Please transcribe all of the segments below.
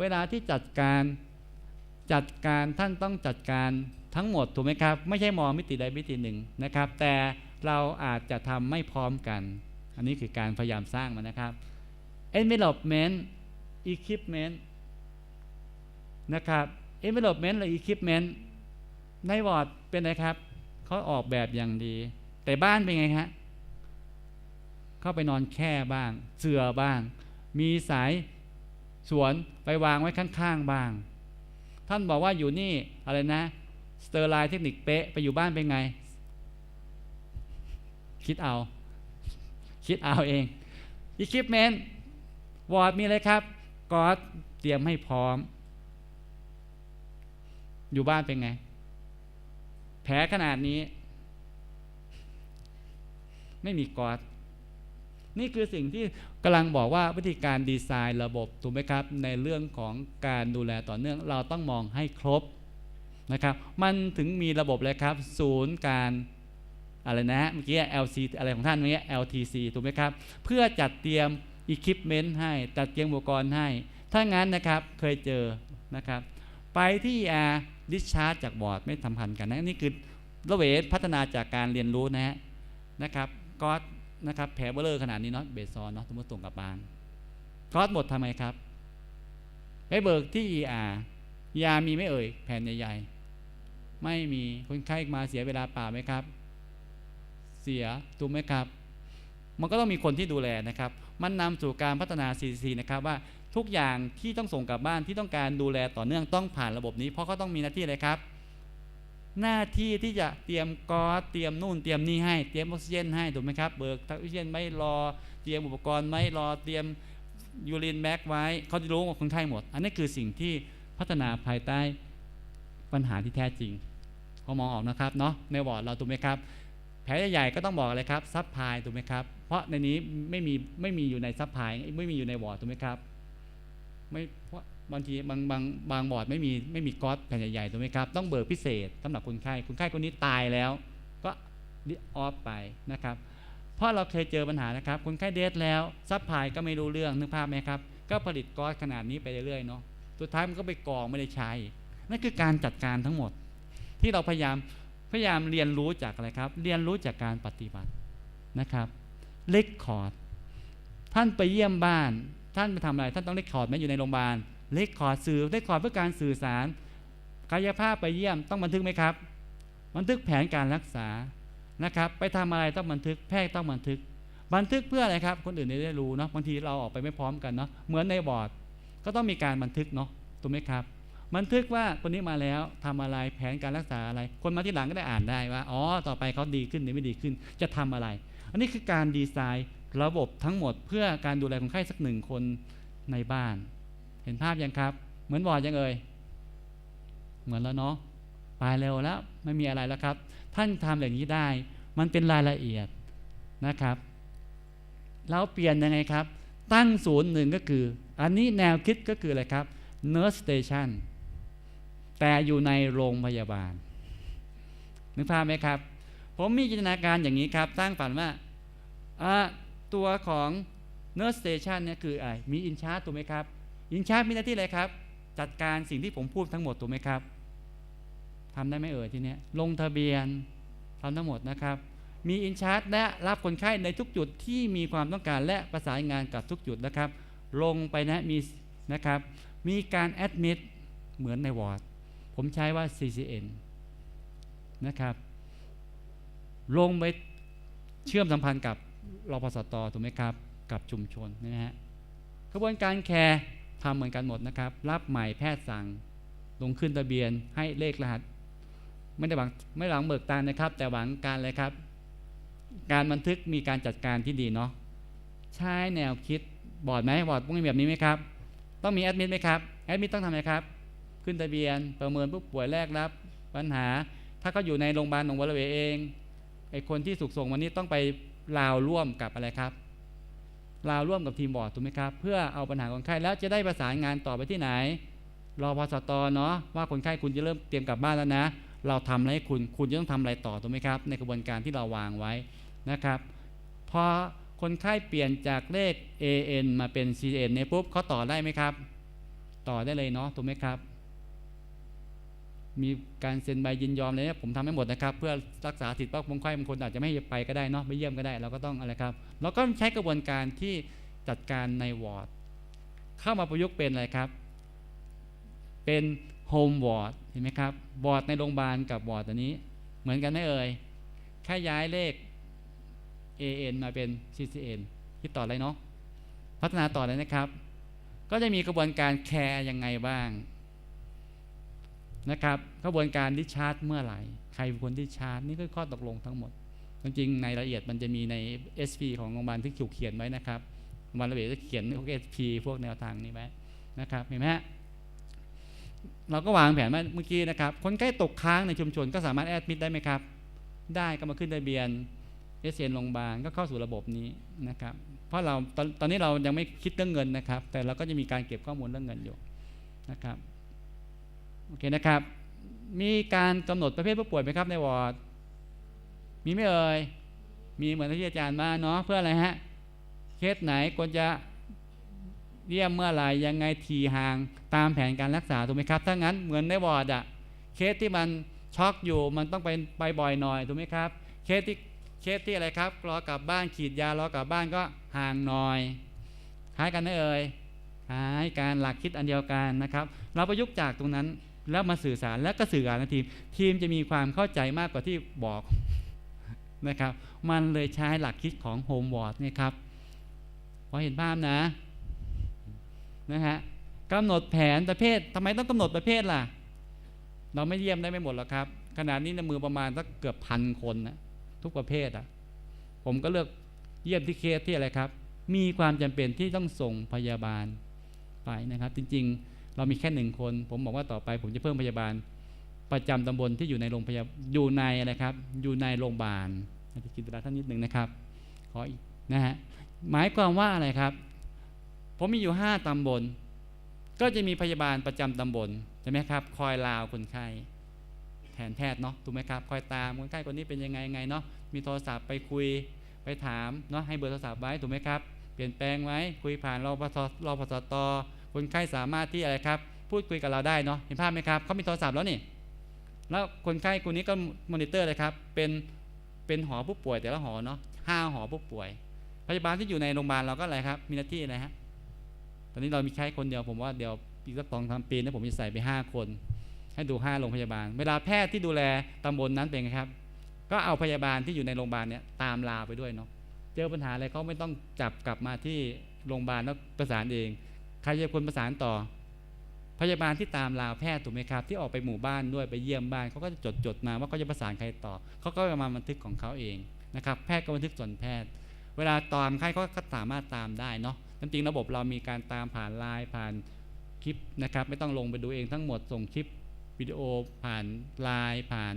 เวลาที่จัดการจัดการท่านต้องจัดการทั้งหมดถูกไหมครับ ไม่ใช่มองมิติใดมิติหนึ่งนะครับ แต่เราอาจจะทำไม่พร้อมกัน อันนี้คือการพยายามสร้างมันนะครับ envelopment equipment นะครับ envelopment หรือ equipment ในวอร์ดเป็นไรครับเขาออกแบบอย่างดี แต่บ้านเป็นไงฮะเข้าไปนอนแค่บ้าง เสื่อบ้าง มีสาย สวนไปวางไว้ข้างๆบ้าง ท่านบอกว่าอยู่นี่อะไรนะสเตอร์ไลน์เทคนิคเป๊ะไปอยู่บ้านเป็นไง คิดเอา คิดเอาเองอิคิปเมนต์วอร์ดมีอะไรครับกอดเตรียมให้พร้อม อยู่บ้านเป็นไง แผลขนาดนี้ ไม่มีกอด นี่คือสิ่งที่กำลังบอกว่าวิธีการดีไซน์ระบบถูกไหมครับ ในเรื่องของการดูแลต่อเนื่องเราต้องมองให้ครบนะครับ มันถึงมีระบบเลยครับ ศูนย์การอะไรนะเมื่อกี้ LC อะไรของท่านเมื่อกี้ LTC ถูกไหมครับ เพื่อจัดเตรียมอุปกรณ์ให้จัดเตรียมอุปกรณ์ให้ ถ้างั้นนะครับเคยเจอนะครับ ไปที่ R ดิชาร์จจากบอร์ดไม่สัมพันธ์กันนะนี่คือระเวทพัฒนาจากการเรียนรู้นะฮะนะครับก็ นะครับแผลเบลอขนาดนี้เนาะเบสซอนเนาะสมมติส่งกลับบ้านก็หมดทำไมครับไปเบิกที่ ER ยามีไม่เอ่ย แผ่นใหญ่ๆ ไม่มีคนไข้มาเสียเวลาเปล่าไหมครับ เสียถูกไหมครับ มันก็ต้องมีคนที่ดูแลนะครับ มันนำสู่การพัฒนา CCC นะครับว่าทุกอย่างที่ต้องส่งกลับบ้านที่ต้องการดูแลต่อเนื่องต้องผ่านระบบนี้ เพราะเขาต้องมีหน้าที่อะไรครับ หน้าที่ที่จะเตรียมกอสเตรียมนู่นเตรียมนี่ให้เตรียมออกซิเจนให้ถูกไหมครับเบิกออกซิเจนไม่รอเตรียมอุปกรณ์ไม่รอเตรียมยูรินแบ็กไว้เขาจะรู้ว่าคนไข้หมด อันนี้คือสิ่งที่พัฒนาภายใต้ปัญหาที่แท้จริงเขามองออกนะครับเนาะในวอร์ดเราถูกไหมครับแผลใหญ่ๆก็ต้องบอกอะไรครับซับพายถูกไหมครับ เพราะในนี้ไม่มีไม่มีอยู่ในซับพายไม่มีอยู่ในวอร์ดถูกไหมครับไม่เพราะ บางทีบางบางบางบอร์ดไม่มีไม่มีก๊อตแผ่นใหญ่ๆถูกไหมครับ ต้องเบิกพิเศษสำหรับคนไข้คนไข้คนนี้ตายแล้ว ก็ดิออฟไปนะครับ เพราะเราเคยเจอปัญหานะครับ คนไข้เดทแล้วซับพลายก็ไม่รู้เรื่องนึกภาพไหมครับ ก็ผลิตก๊อตขนาดนี้ไปเรื่อยๆเนาะสุดท้ายมันก็ไปกองไม่ได้ใช้ นั่นคือการจัดการทั้งหมด ที่เราพยายามพยายามเรียนรู้จากอะไรครับ เรียนรู้จากการปฏิบัตินะครับเลคคอร์ดท่านไปเยี่ยมบ้าน ท่านไปทำอะไร ท่านต้องเลคคอร์ดไหมอยู่ในโรงพยาบาล เลคคอร์ดสื่อเลคคอร์ดเพื่อการสื่อสารกายภาพไปเยี่ยมต้องบันทึกไหมครับ บันทึกแผนการรักษานะครับ ไปทำอะไรต้องบันทึกแพทย์ต้องบันทึก บันทึกเพื่ออะไรครับ คนอื่นได้รู้เนาะบางทีเราออกไปไม่พร้อมกันเนาะเหมือนในบอร์ดก็ต้องมีการบันทึกเนาะถูกไหมครับ บันทึกว่าคนนี้มาแล้วทำอะไรแผนการรักษาอะไร คนมาที่หลังก็ได้อ่านได้ว่าอ๋อต่อไปเขาดีขึ้นหรือไม่ดีขึ้นจะทำอะไร อันนี้คือการดีไซน์ระบบทั้งหมดเพื่อการดูแลคนไข้สักหนึ่งคนในบ้าน ห็นภาพยังครับ เหมือนบอร์ดยังเอ่ยเหมือนแล้วเนาะไปเร็วแล้วไม่มีอะไรแล้วครับ ท่านทำอย่างนี้ได้ มันเป็นรายละเอียดนะครับ แล้วเปลี่ยนยังไงครับ ตั้งศูนย์หนึ่งก็คือ อันนี้แนวคิดก็คืออะไรครับ nurse station แต่อยู่ในโรงพยาบาลนึกภาพไหมครับ ผมมีจินตนาการอย่างนี้ครับ ตั้งฝันว่าตัวของ nurse station เนี่ยคืออะไรมีอินชาร์ตถูกไหมครับ อินชาร์ตมีหน้าที่อะไรครับ จัดการสิ่งที่ผมพูดทั้งหมดถูกไหมครับทำได้ไหมเอ่ยทีเนี้ยลงทะเบียนทำทั้งหมดนะครับ มีอินชาร์ตและรับคนไข้ในทุกจุดที่มีความต้องการและประสานงานกับทุกจุดนะครับ ลงไปนะมีนะครับ มีการแอดมิดเหมือนในวอร์ดผมใช้ว่า CCN นะครับ ลงไปเชื่อมสัมพันธ์กับรพสตถูกไหมครับ กับชุมชนนะฮะกระบวนการแคร์ ทำเหมือนกันหมดนะครับ รับใหม่แพทย์สั่ง ลงขึ้นทะเบียนให้เลขรหัส ไม่ได้หวังไม่หวังเบิกตานะครับ แต่หวังการอะไรครับ การบันทึกมีการจัดการที่ดีเนาะใช้แนวคิดบอร์ดไหมบอร์ดต้องมีแบบนี้ไหมครับ ต้องมีแอดมิดไหมครับแอดมิดต้องทำอะไรครับ ขึ้นทะเบียนประเมินผู้ป่วยแรกรับ ปัญหา ถ้าเขาอยู่ในโรงพยาบาลหนองบัวระเวเองไอคนที่สุกส่งวันนี้ต้องไปลาวร่วมกับอะไรครับ ลาร่วมกับทีมบอร์ดถูกไหมครับ เพื่อเอาปัญหาคนไข้แล้วจะได้ประสานงานต่อไปที่ไหน รอพสตเนาะว่าคนไข้คุณจะเริ่มเตรียมกลับบ้านแล้วนะ เราทำอะไรให้คุณคุณจะต้องทำอะไรต่อถูกไหมครับ ในกระบวนการที่เราวางไว้นะครับพอคนไข้เปลี่ยนจากเลข AN มาเป็น CN เนี่ยปุ๊บเขาต่อได้ไหมครับ ต่อได้เลยเนาะถูกไหมครับ มีการเซ็นใบยินยอมอะไรเนี่ยผมทำให้หมดนะครับ เพื่อรักษาสิทธิ์เพราะบางคนบางคนอาจจะไม่ไปก็ได้เนาะไม่เยี่ยมก็ได้ เราก็ต้องอะไรครับ เราก็ใช้กระบวนการที่จัดการในวอร์ดเข้ามาประยุกต์เป็นอะไรครับ เป็นโฮมวอร์ดเห็นไหมครับวอร์ดในโรงพยาบาลกับวอร์ดตัวนี้ เหมือนกันไหมเอ่ยแค่ย้ายเลข AN มาเป็น CCN คิดต่อเลยเนาะพัฒนาต่อเลยนะครับ ก็จะมีกระบวนการแคร์ยังไงบ้างนะครับกระบวนการดิชาร์จเมื่อไหร่ ใครเป็นคนดิชาร์จนี่ก็ข้อตกลงทั้งหมด จริงในรายละเอียดมันจะมีใน SP ของโรงพยาบาลที่ถูกเขียนไว้นะครับโรงพยาบาลระเบียบจะเขียนพวก SP พวกแนวทางนี้ไว้นะครับเห็นไหมฮะเราก็วางแผนว่าเมื่อกี้นะครับ คนใกล้ตกค้างในชุมชนก็สามารถแอดมิดได้ไหมครับ ได้ก็มาขึ้นทะเบียนเอสเอ็นโรงพยาบาลก็เข้าสู่ระบบนี้นะครับ เพราะเราตอนตอนนี้เรายังไม่คิดเรื่องเงินนะครับ แต่เราก็จะมีการเก็บข้อมูลเรื่องเงินอยู่นะครับ โอเคนะครับ มีการกำหนดประเภทผู้ป่วยไหมครับในวอร์ด มีไม่เอ่ยมีเหมือนที่อาจารย์มาเนาะเพื่ออะไรฮะเคสไหนควรจะเยี่ยมเมื่อไหร่ยังไงทีห่างตามแผนการรักษาถูกไหมครับถ้างั้นเหมือนในวอร์ดอะเคสที่มันช็อกอยู่มันต้องไปไปบ่อยหน่อยถูกไหมครับเคสที่เคสที่อะไรครับรอกลับบ้านขีดยารอกลับบ้านก็ห่างหน่อยคล้ายกันไหมเอ่ยคล้ายการหลักคิดอันเดียวกันนะครับ เราประยุกต์จากตรงนั้นแล้วมาสื่อสารแล้วก็สื่อสารกับทีม ทีมจะมีความเข้าใจมากกว่าที่บอก นะครับ มันเลยใช้หลักคิดของโฮมวอร์ดนี่ครับพอเห็นภาพนะนะฮะกำหนดแผนประเภททำไมต้องกำหนดประเภทล่ะ เราไม่เยี่ยมได้ไม่หมดหรอกครับขนาดนี้ในมือประมาณสักเกือบพันคนนะทุกประเภทอะผมก็เลือกเยี่ยมที่เคสที่อะไรครับ มีความจำเป็นที่ต้องส่งพยาบาลไปนะครับ จริงๆ เรามีแค่หนึ่งคน ผมบอกว่าต่อไปผมจะเพิ่มพยาบาล ประจำตำบลที่อยู่ในโรงพยาบาลอยู่ในอะไรครับ อยู่ในโรงพยาบาลอาจะคิดเวลาท่านนิดหนึ่งนะครับ ขออีกนะฮะหมายความว่าอะไรครับ ผมมีอยู่ห้าตำบล ก็จะมีพยาบาลประจำตำบลใช่ไหมครับ คอยลาวคนไข้แทนแพทย์เนาะถูกไหมครับคอยตามคนไข้คนนี้เป็นยังไงยังไงเนาะมีโทรศัพท์ไปคุยไปถามเนาะให้เบอร์โทรศัพท์ไว้ถูกไหมครับเปลี่ยนแปลงไว้คุยผ่านรอพสรอพสตคนไข้สามารถที่อะไรครับ พูดคุยกับเราได้เนาะเห็นภาพไหมครับเขามีโทรศัพท์แล้วนี่ แล้วคนไข้คนนี้ก็มอนิเตอร์เลยครับ เป็นเป็นหอผู้ป่วยแต่ละหอเนาะห้าหอผู้ป่วยพยาบาลที่อยู่ในโรงพยาบาลเราก็อะไรครับ มีหน้าที่อะไรฮะตอนนี้เรามีใช้คนเดียวผมว่าเดี๋ยวอีกสักสองสามปีนะผมจะใส่ไปห้าคน ให้ดูห้าโรงพยาบาล เวลาแพทย์ที่ดูแลตำบลนั้นเป็นไงครับ ก็เอาพยาบาลที่อยู่ในโรงพยาบาลเนี่ยตามลาไปด้วยเนาะเจอปัญหาอะไรเขาไม่ต้องจับกลับมาที่โรงพยาบาลแล้วประสานเอง ใครจะคนประสานต่อ พยาบาลที่ตามลาวแพทย์ถูกไหมครับ ที่ออกไปหมู่บ้านด้วยไปเยี่ยมบ้านเขาก็จะจดจดมาว่าเขาจะประสานใครต่อเขาก็มาบันทึกของเขาเองนะครับแพทย์ก็บันทึกส่วนแพทย์ เวลาตามใครเขาก็สามารถตามได้เนาะจริงระบบเรามีการตามผ่านไลน์ผ่านคลิปนะครับ ไม่ต้องลงไปดูเองทั้งหมดส่งคลิปวิดีโอผ่านไลน์ผ่าน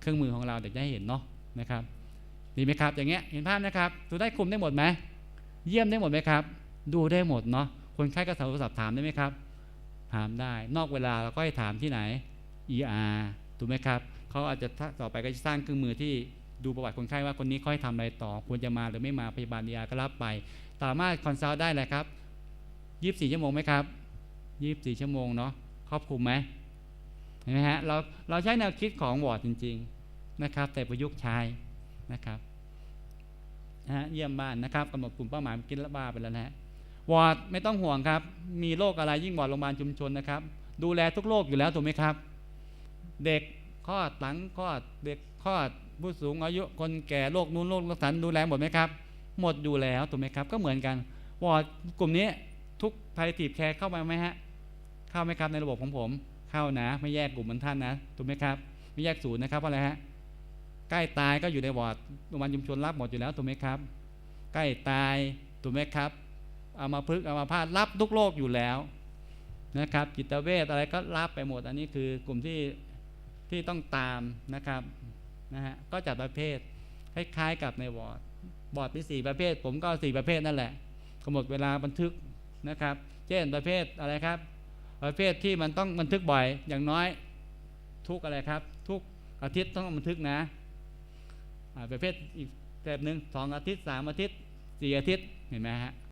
เครื่องมือของเราเด็กจะให้เห็นเนาะนะครับดีไหมครับ อย่างเงี้ยเห็นภาพนะครับดูได้คุมได้หมดไหมเยี่ยมได้หมดไหมครับ ดูได้หมดเนาะคนไข้ก็สามารถสอบถามได้ไหมครับ ถามได้ นอกเวลาเราก็ให้ถามที่ไหน ER ถูกไหมครับเขาอาจจะต่อไปก็จะสร้างเครื่องมือที่ดูประวัติคนไข้ว่าคนนี้ค่อยทำอะไรต่อ ควรจะมาหรือไม่มาพยาบาล ER ก็รับไป สามารถคอนซัลท์ได้เลยครับ 24 ชั่วโมงไหมครับ 24 ชั่วโมงเนาะครอบคลุมไหมเห็นไหมฮะเราเราใช้แนวคิดของวอร์ดจริง ๆนะครับ แต่ประยุกต์ใช้นะครับนะฮะเยี่ยมบ้านนะครับกำหนดกลุ่มเป้าหมายกินละบ้าไปแล้วนะฮะ วอร์ดไม่ต้องห่วงครับ มีโรคอะไรยิ่งวอร์ดโรงพยาบาลชุมชนนะครับ ดูแลทุกโรคอยู่แล้วถูกไหมครับ เด็กคลอดหลังคลอดเด็กคลอดผู้สูงอายุคนแก่โรคนู้นโรคสันดูแลหมดไหมครับ หมดอยู่แล้วถูกไหมครับ ก็เหมือนกันวอร์ดกลุ่มนี้ทุกพาราทีฟแคร์เข้ามาไหมฮะเข้าไหมครับในระบบของผม เข้านะ ไม่แยกกลุ่มเหมือนท่านนะถูกไหมครับไม่แยกศูนย์นะครับเพราะอะไรฮะใกล้ตายก็อยู่ในวอร์ดโรงพยาบาลชุมชนรับหมดอยู่แล้วถูกไหมครับ ใกล้ตายถูกไหมครับ อามาพึกเอามาพาดรับทุกโรคอยู่แล้วนะครับจิตเวชอะไรก็รับไปหมด อันนี้คือกลุ่มที่ที่ต้องตามนะครับนะฮะก็จัดประเภทคล้ายๆกับในวอร์ดบอร์ดมีสี่ประเภท ผมก็สี่ประเภทนั่นแหละกำหนดเวลาบันทึกนะครับ เช่นประเภทอะไรครับ ประเภทที่มันต้องบันทึกบ่อยอย่างน้อยทุกอะไรครับ ทุกอาทิตย์ต้องบันทึกนะประเภทอีกแบบหนึ่งสองอาทิตย์สามอาทิตย์สี่อาทิตย์เห็นไหมฮะ